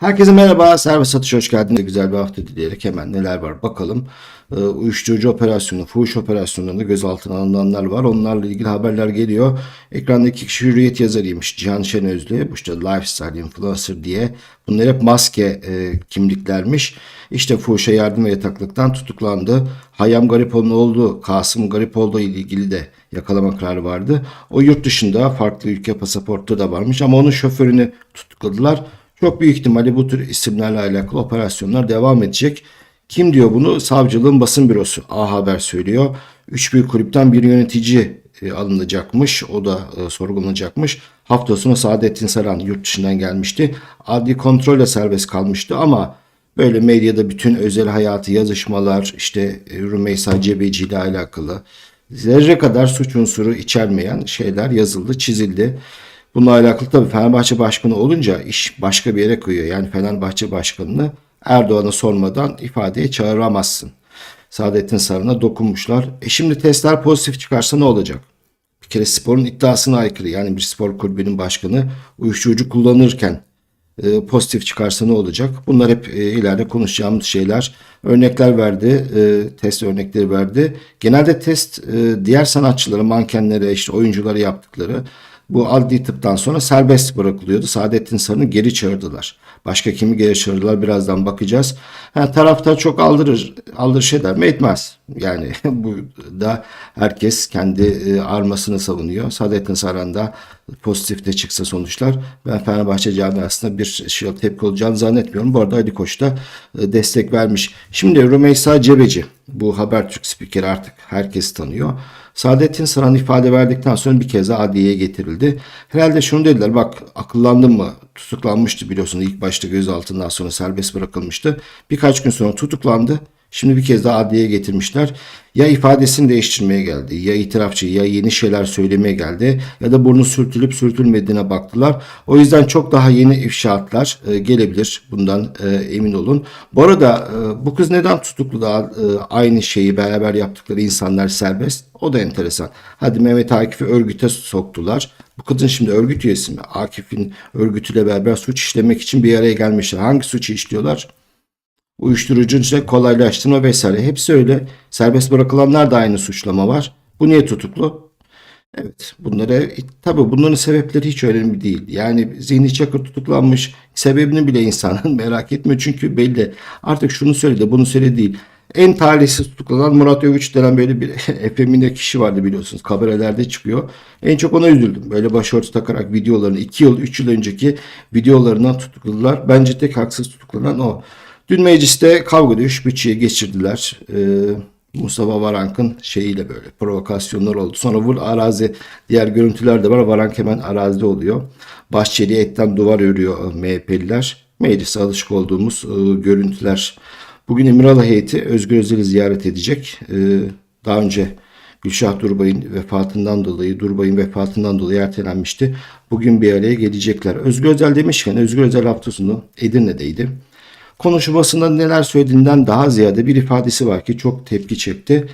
Herkese merhaba, Servis Satış hoş geldiniz. Güzel bir hafta dileyerek hemen neler var bakalım. Ee, uyuşturucu operasyonu, fuhuş operasyonlarında gözaltına alınanlar var. Onlarla ilgili haberler geliyor. Ekranda iki kişi hürriyet yazarıymış. Cihan Şenözlü, bu işte lifestyle influencer diye. Bunlar hep maske e, kimliklermiş. İşte fuhuşa yardım ve yataklıktan tutuklandı. Hayam Garipoğlu'nun oğlu Kasım Garipoğlu ile ilgili de yakalama kararı vardı. O yurt dışında farklı ülke pasaportu da varmış ama onun şoförünü tutukladılar. Çok büyük ihtimalle bu tür isimlerle alakalı operasyonlar devam edecek. Kim diyor bunu? Savcılığın basın bürosu. A Haber söylüyor. Üç büyük kulüpten bir yönetici e, alınacakmış. O da e, sorgulanacakmış. Hafta sonu Saadettin Saran yurt dışından gelmişti. Adli kontrolle serbest kalmıştı ama böyle medyada bütün özel hayatı, yazışmalar, işte e, Rümeysa Cebeci ile alakalı zerre kadar suç unsuru içermeyen şeyler yazıldı, çizildi. Bununla alakalı tabii Fenerbahçe Başkanı olunca iş başka bir yere koyuyor. Yani Fenerbahçe Başkanı'nı Erdoğan'a sormadan ifadeye çağıramazsın. Saadettin Sarı'na dokunmuşlar. E şimdi testler pozitif çıkarsa ne olacak? Bir kere sporun iddiasına aykırı. Yani bir spor kulübünün başkanı uyuşturucu kullanırken e, pozitif çıkarsa ne olacak? Bunlar hep e, ileride konuşacağımız şeyler. Örnekler verdi, e, test örnekleri verdi. Genelde test e, diğer sanatçılara, mankenlere, işte oyunculara yaptıkları bu adli tıptan sonra serbest bırakılıyordu. Saadettin Sarı'nı geri çağırdılar. Başka kimi geri çağırdılar birazdan bakacağız. Ha, taraftar çok aldırır, aldırış eder mi? Etmez. Yani bu da herkes kendi e, armasını savunuyor. Saadettin Saran da pozitifte çıksa sonuçlar ben Fenerbahçe camiasında bir şey tepki olacağını zannetmiyorum. Bu arada Ali Koç da e, destek vermiş. Şimdi Rümeysa Cebeci bu Habertürk spikeri artık herkes tanıyor. Saadettin Saran ifade verdikten sonra bir kez adliyeye getirildi. Herhalde şunu dediler bak akıllandın mı tutuklanmıştı biliyorsun ilk başta gözaltından sonra serbest bırakılmıştı. Birkaç gün sonra tutuklandı. Şimdi bir kez daha adliyeye getirmişler. Ya ifadesini değiştirmeye geldi, ya itirafçı, ya yeni şeyler söylemeye geldi, ya da burnu sürtülüp sürtülmediğine baktılar. O yüzden çok daha yeni ifşaatlar e, gelebilir. Bundan e, emin olun. Bu arada e, bu kız neden tutuklu da e, aynı şeyi beraber yaptıkları insanlar serbest? O da enteresan. Hadi Mehmet Akif'i örgüte soktular. Bu kadın şimdi örgüt üyesi mi? Akif'in örgütüyle beraber suç işlemek için bir araya gelmişler. Hangi suçu işliyorlar? Uyuşturucu kolaylaştırma vesaire. Hepsi öyle. Serbest bırakılanlar da aynı suçlama var. Bu niye tutuklu? Evet bunlara tabi bunların sebepleri hiç önemli değil. Yani Zihni Çakır tutuklanmış sebebini bile insanın merak etme çünkü belli. Artık şunu söyledi bunu söyle değil. En talihsiz tutuklanan Murat Övüç denen böyle bir efemine kişi vardı biliyorsunuz. Kabarelerde çıkıyor. En çok ona üzüldüm. Böyle başörtü takarak videolarını 2 yıl 3 yıl önceki videolarından tutukladılar. Bence tek haksız tutuklanan o. Dün mecliste kavga dövüş bütçeye geçirdiler. Ee, Mustafa Varank'ın şeyiyle böyle provokasyonlar oldu. Sonra vur arazi diğer görüntüler de var. Varank hemen arazide oluyor. Bahçeli'ye etten duvar örüyor MHP'liler. Meclise alışık olduğumuz e, görüntüler. Bugün İmralı heyeti Özgür Özel'i ziyaret edecek. E, daha önce Gülşah Durbay'ın vefatından dolayı, Durbay'ın vefatından dolayı ertelenmişti. Bugün bir araya gelecekler. Özgür Özel demişken Özgür Özel hafta Edirne'deydi konuşmasında neler söylediğinden daha ziyade bir ifadesi var ki çok tepki çekti.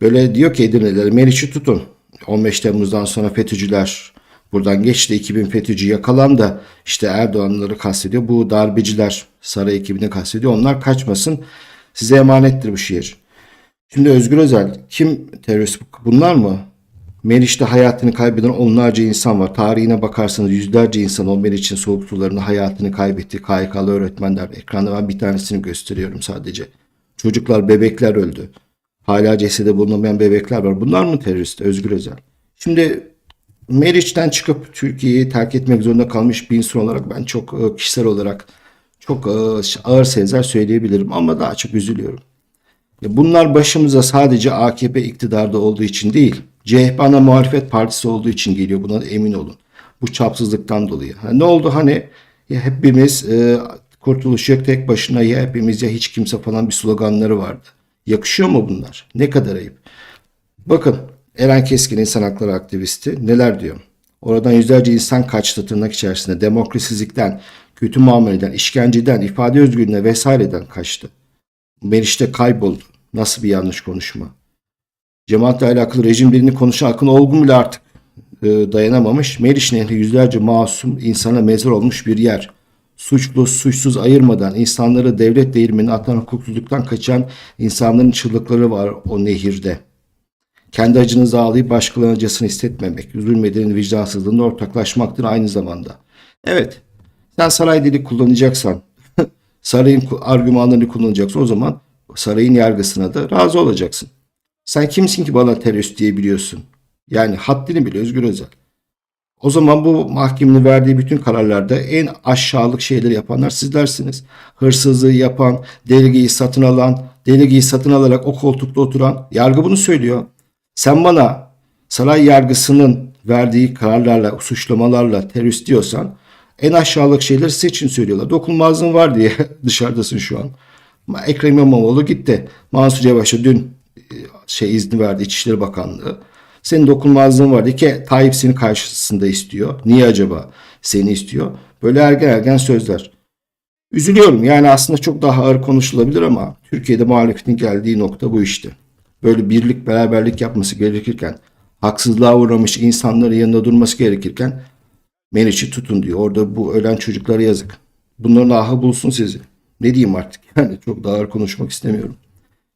Böyle diyor ki Edirne'ler Meriç'i tutun. 15 Temmuz'dan sonra FETÖ'cüler buradan geçti. 2000 FETÖ'cü yakalandı. İşte Erdoğan'ları kastediyor. Bu darbeciler saray ekibini kastediyor. Onlar kaçmasın. Size emanettir bu şehir. Şimdi Özgür Özel kim terörist bunlar mı? Meriç'te hayatını kaybeden onlarca insan var. Tarihine bakarsanız yüzlerce insan o Meriç'in soğuk sularında hayatını kaybetti. KYK'lı öğretmenler. Ekranda ben bir tanesini gösteriyorum sadece. Çocuklar, bebekler öldü. Hala cesede bulunamayan bebekler var. Bunlar mı terörist? Özgür Özel. Şimdi Meriç'ten çıkıp Türkiye'yi terk etmek zorunda kalmış bir insan olarak ben çok e, kişisel olarak çok e, ağır sezler söyleyebilirim ama daha çok üzülüyorum. Bunlar başımıza sadece AKP iktidarda olduğu için değil, CHP ana muhalefet partisi olduğu için geliyor buna emin olun. Bu çapsızlıktan dolayı. Ne oldu hani ya hepimiz e, kurtuluş yok tek başına ya hepimiz ya hiç kimse falan bir sloganları vardı. Yakışıyor mu bunlar? Ne kadar ayıp. Bakın Eren Keskin insan hakları aktivisti neler diyor. Oradan yüzlerce insan kaçtı tırnak içerisinde demokrasizlikten, kötü muameleden, işkenceden, ifade özgürlüğüne vesaireden kaçtı. Meriç'te kayboldu. Nasıl bir yanlış konuşma. Cemaatle alakalı rejim dilini konuşan Akın Olgun bile artık e, dayanamamış. Meriç Nehri yüzlerce masum insana mezar olmuş bir yer. suçlu suçsuz ayırmadan insanları devlet değirmenine atan hukuksuzluktan kaçan insanların çığlıkları var o nehirde. Kendi acınızı ağlayıp başkalarının acısını hissetmemek, zulmedenin vicdansızlığında ortaklaşmaktır aynı zamanda. Evet, sen saray dili kullanacaksan, sarayın argümanlarını kullanacaksın o zaman sarayın yargısına da razı olacaksın. Sen kimsin ki bana terörist diyebiliyorsun? Yani haddini bile Özgür Özel. O zaman bu mahkemenin verdiği bütün kararlarda en aşağılık şeyleri yapanlar sizlersiniz. Hırsızlığı yapan, delegeyi satın alan, delegeyi satın alarak o koltukta oturan yargı bunu söylüyor. Sen bana saray yargısının verdiği kararlarla, suçlamalarla terörist diyorsan en aşağılık şeyleri size için söylüyorlar. Dokunmazlığın var diye dışarıdasın şu an. Ekrem İmamoğlu gitti. Mansur Yavaş'a dün şey izni verdi İçişleri Bakanlığı. Senin dokunmazlığın var diye ki Tayyip senin karşısında istiyor. Niye acaba seni istiyor? Böyle ergen ergen sözler. Üzülüyorum yani aslında çok daha ağır konuşulabilir ama Türkiye'de muhalefetin geldiği nokta bu işte. Böyle birlik beraberlik yapması gerekirken haksızlığa uğramış insanların yanında durması gerekirken Meriç'i tutun diyor. Orada bu ölen çocuklara yazık. Bunların ahı bulsun sizi. Ne diyeyim artık yani çok daha ağır konuşmak istemiyorum.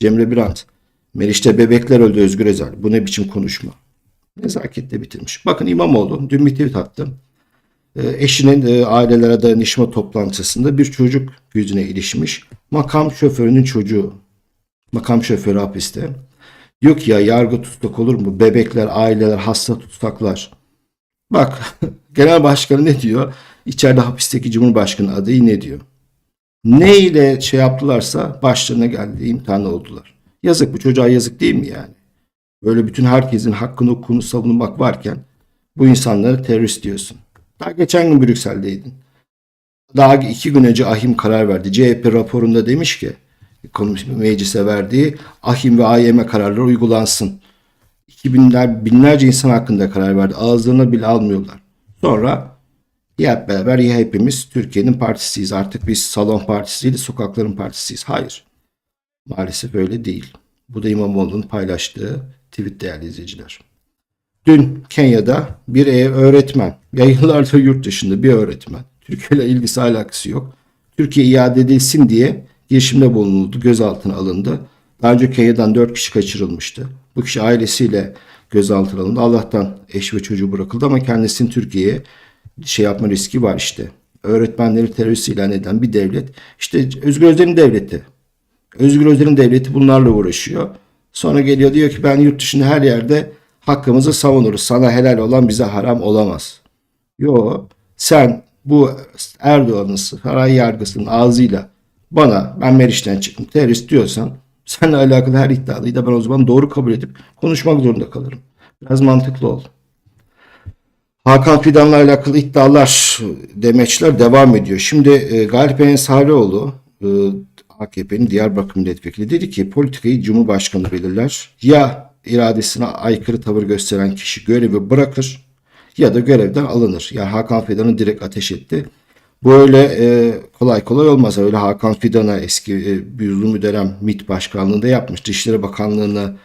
Cemre Birant. Meriç'te bebekler öldü Özgür Özel. Bu ne biçim konuşma? Nezaketle bitirmiş. Bakın İmamoğlu dün bir tweet attı. E, eşinin e, ailelere dayanışma toplantısında bir çocuk yüzüne ilişmiş. Makam şoförünün çocuğu. Makam şoförü hapiste. Diyor ki ya yargı tutsak olur mu? Bebekler, aileler, hasta tutsaklar. Bak genel başkanı ne diyor? İçeride hapisteki cumhurbaşkanı adayı ne diyor? Ne ile şey yaptılarsa başlarına geldi imtihan oldular. Yazık bu çocuğa yazık değil mi yani? Böyle bütün herkesin hakkını hukukunu savunmak varken bu insanları terörist diyorsun. Daha geçen gün Brüksel'deydin. Daha iki gün önce Ahim karar verdi. CHP raporunda demiş ki meclise verdiği Ahim ve AYM kararları uygulansın. 2000'ler binlerce insan hakkında karar verdi. Ağızlarına bile almıyorlar. Sonra ya hep beraber ya hepimiz Türkiye'nin partisiyiz. Artık biz salon partisi değil sokakların partisiyiz. Hayır. Maalesef öyle değil. Bu da İmamoğlu'nun paylaştığı tweet değerli izleyiciler. Dün Kenya'da bir öğretmen, ya yıllardır yurt dışında bir öğretmen, Türkiye ile ilgisi alakası yok. Türkiye iade edilsin diye girişimde bulunuldu, gözaltına alındı. Daha önce Kenya'dan 4 kişi kaçırılmıştı. Bu kişi ailesiyle gözaltına alındı. Allah'tan eş ve çocuğu bırakıldı ama kendisinin Türkiye'ye şey yapma riski var işte. Öğretmenleri terörist ilan eden bir devlet. İşte Özgür Özel'in devleti. Özgür Özel'in devleti bunlarla uğraşıyor. Sonra geliyor diyor ki ben yurt dışında her yerde hakkımızı savunuruz. Sana helal olan bize haram olamaz. Yo sen bu Erdoğan'ın saray yargısının ağzıyla bana ben Meriç'ten çıktım terörist diyorsan seninle alakalı her iddialıyı da ben o zaman doğru kabul edip konuşmak zorunda kalırım. Biraz mantıklı ol. Hakan Fidan'la alakalı iddialar, demeçler devam ediyor. Şimdi e, Galip Ensarioğlu, e, AKP'nin Diyarbakır milletvekili dedi ki politikayı Cumhurbaşkanı belirler. Ya iradesine aykırı tavır gösteren kişi görevi bırakır ya da görevden alınır. Yani Hakan Fidan'ı direkt ateş etti. Bu öyle e, kolay kolay olmaz. Öyle Hakan Fidan'a eski e, bir uzun MİT başkanlığında yapmış. Dışişleri Bakanlığı'na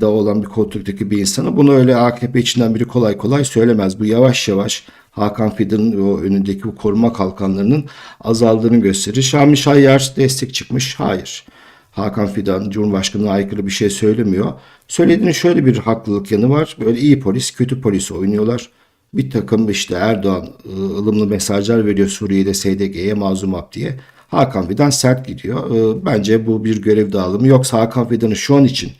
da olan bir koltuktaki bir insana bunu öyle AKP içinden biri kolay kolay söylemez. Bu yavaş yavaş Hakan Fidan'ın o önündeki bu koruma kalkanlarının azaldığını gösterir. Şamil Şayyar destek çıkmış. Hayır. Hakan Fidan Cumhurbaşkanı'na aykırı bir şey söylemiyor. Söylediğinin şöyle bir haklılık yanı var. Böyle iyi polis, kötü polis oynuyorlar. Bir takım işte Erdoğan ı, ılımlı mesajlar veriyor Suriye'de SDG'ye mazlumat diye. Hakan Fidan sert gidiyor. Bence bu bir görev dağılımı. Yoksa Hakan Fidan'ı şu an için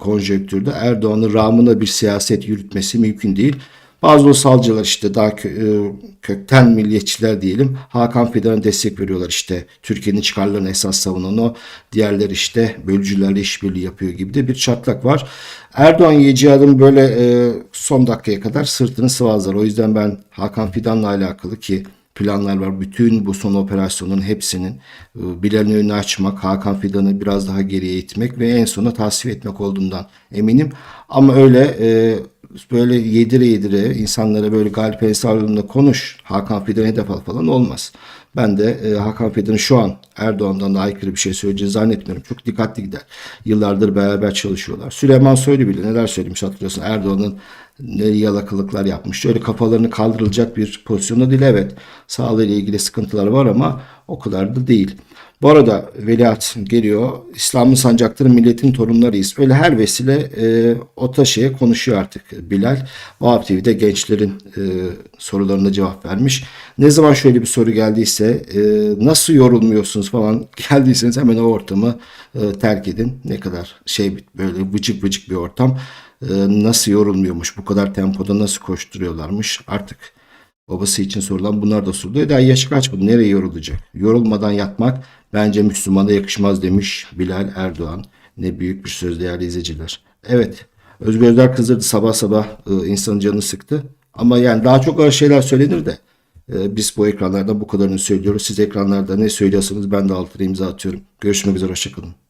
konjonktürde Erdoğan'ın rağmına bir siyaset yürütmesi mümkün değil. Bazı ulusalcılar işte daha kö- e, kökten milliyetçiler diyelim Hakan Fidan'a destek veriyorlar işte Türkiye'nin çıkarlarını esas savunan o diğerler işte bölücülerle işbirliği yapıyor gibi de bir çatlak var. Erdoğan yiyeceği böyle e, son dakikaya kadar sırtını sıvazlar. O yüzden ben Hakan Fidan'la alakalı ki planlar var. Bütün bu son operasyonun hepsinin e, Bilal'in önünü açmak, Hakan Fidan'ı biraz daha geriye itmek ve en sona tasfiye etmek olduğundan eminim. Ama öyle e, böyle yedire yedire insanlara böyle Galip Ensarlı'nda konuş Hakan Fidan'a hedef al falan olmaz. Ben de e, Hakan Fidan'ın şu an Erdoğan'dan da aykırı bir şey söyleyeceğini zannetmiyorum. Çok dikkatli gider. Yıllardır beraber çalışıyorlar. Süleyman Soylu bile neler söylemiş hatırlıyorsun. Erdoğan'ın ne yalakalıklar yapmış. Öyle kafalarını kaldırılacak bir pozisyonda değil. Evet sağlığıyla ilgili sıkıntılar var ama o kadar da değil. Bu arada Veliaht geliyor. İslam'ın sancakları milletin torunlarıyız. Öyle her vesile e, o taşıya konuşuyor artık Bilal. Vahap TV'de gençlerin e, sorularına cevap vermiş. Ne zaman şöyle bir soru geldiyse e, nasıl yorulmuyorsunuz falan geldiyseniz hemen o ortamı e, terk edin. Ne kadar şey böyle vıcık vıcık bir ortam. E, nasıl yorulmuyormuş bu kadar tempoda nasıl koşturuyorlarmış artık Babası için sorulan bunlar da soruluyor. Daha yaşı kaçmadı. Nereye yorulacak? Yorulmadan yatmak bence Müslümana yakışmaz demiş Bilal Erdoğan. Ne büyük bir söz değerli izleyiciler. Evet. Özgür Özel kızdırdı sabah sabah e, insanın canını sıktı. Ama yani daha çok ağır şeyler söylenir de e, biz bu ekranlarda bu kadarını söylüyoruz. Siz ekranlarda ne söylüyorsanız ben de altına imza atıyorum. Görüşmek üzere. Hoşçakalın.